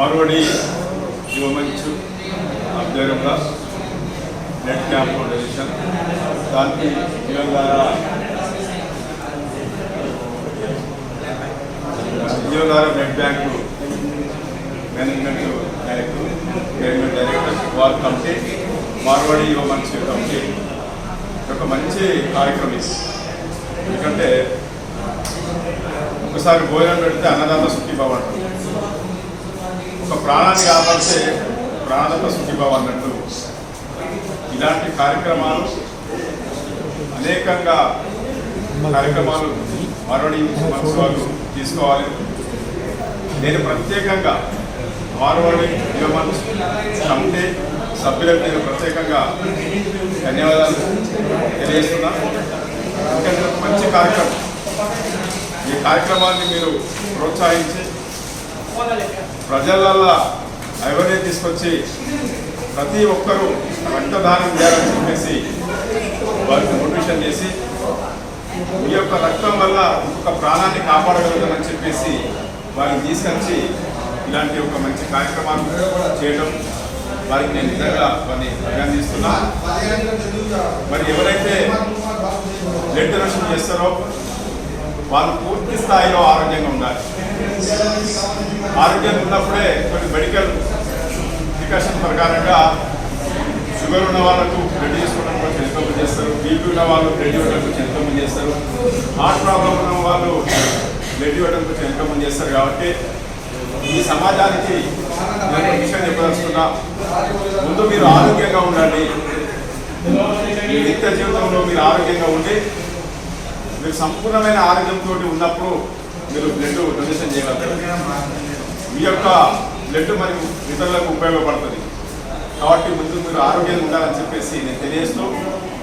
మార్వడి యువమంచు ఆధ్వర్యంగా net camp foundation దానికి Telangana Vijayawada net bank management director government director వారి కమిటీ మార్వాడి యువ మనిషి కమిటీ ఒక మంచి కార్యక్రమం ఇది. ఎందుకంటే ఒకసారి భోజనం పెడితే అన్నదాత సుఖీభావం ఒక ప్రాణాన్ని కాపాడితే ప్రాణాలతో సుఖీభావ అన్నట్టు ఇలాంటి కార్యక్రమాలు అనేకంగా కార్యక్రమాలు మరొడి మనసు వాళ్ళు తీసుకోవాలి. నేను ప్రత్యేకంగా మార్వాడి యువమన్ కమిటీ సభ్యులకు నేను ప్రత్యేకంగా ధన్యవాదాలు తెలియజేస్తున్నా. ఎందుకంటే మంచి కార్యక్రమం. ఈ కార్యక్రమాన్ని మీరు ప్రోత్సహించి ప్రజలల్లా ఎవరిని తీసుకొచ్చి ప్రతి ఒక్కరూ రక్తదానం చేయాలని చెప్పేసి వారికి మోటివేషన్ చేసి ఈ యొక్క రక్తం వల్ల ఒక ప్రాణాన్ని కాపాడగలుగుతామని చెప్పేసి వారిని తీసుకొచ్చి ఇలాంటి ఒక మంచి కార్యక్రమాలు చేయడం వారికి నేను నిజంగా వారిని అభినందిస్తున్నా. మరి ఎవరైతే బ్లడ్ డొనేషన్ చేస్తారో వాళ్ళు పూర్తి స్థాయిలో ఆరోగ్యంగా ఉండాలి. ఆరోగ్యం ఉన్నప్పుడే కొన్ని మెడికల్ ఇండికేషన్ ప్రకారంగా షుగర్ ఉన్న వాళ్ళకు బ్లడ్ తీసుకోవడం కూడా ఎంకరేజ్ చేస్తారు. బీపీ ఉన్న వాళ్ళు బ్లడ్ ఇవ్వడం కొంచెం చేస్తారు. హార్ట్ ప్రాబ్లం ఉన్న వాళ్ళు బ్లడ్ ఇవ్వడం కొంచెం చేస్తారు. కాబట్టి ఈ సమాజానికి నేను విషయం చెప్పదలుచుకున్నా. ముందు మీరు ఆరోగ్యంగా ఉండండి. మీ నిత్య జీవితంలో మీరు ఆరోగ్యంగా ఉండి మీరు సంపూర్ణమైన ఆరోగ్యంతో ఉన్నప్పుడు మీరు బ్లడ్ డొనేషన్ చేయగలరు మీ యొక్క బ్లడ్ మరియు ఇతరులకు ఉపయోగపడుతుంది. కాబట్టి ముందు మీరు ఆరోగ్యంగా ఉండాలని చెప్పేసి నేను తెలియజేస్తూ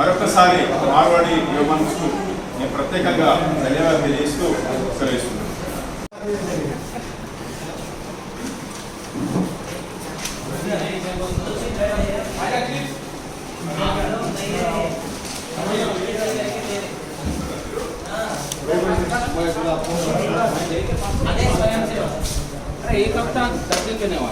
మరొకసారి మార్వాడి యువమన్స్కు నేను ప్రత్యేకంగా ధన్యవాదాలు తెలియజేస్తూ సెలవిస్తున్నాను. अरे एक हफ्ता दस दिन के नहीं हुआ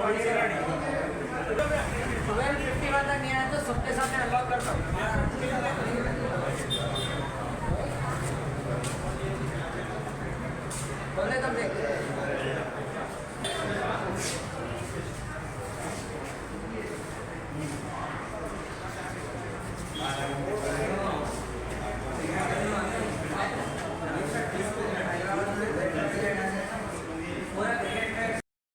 ट्वेल्व फिफ्टी वाला नहीं तो सबके सामने अलाउ करता. हूँ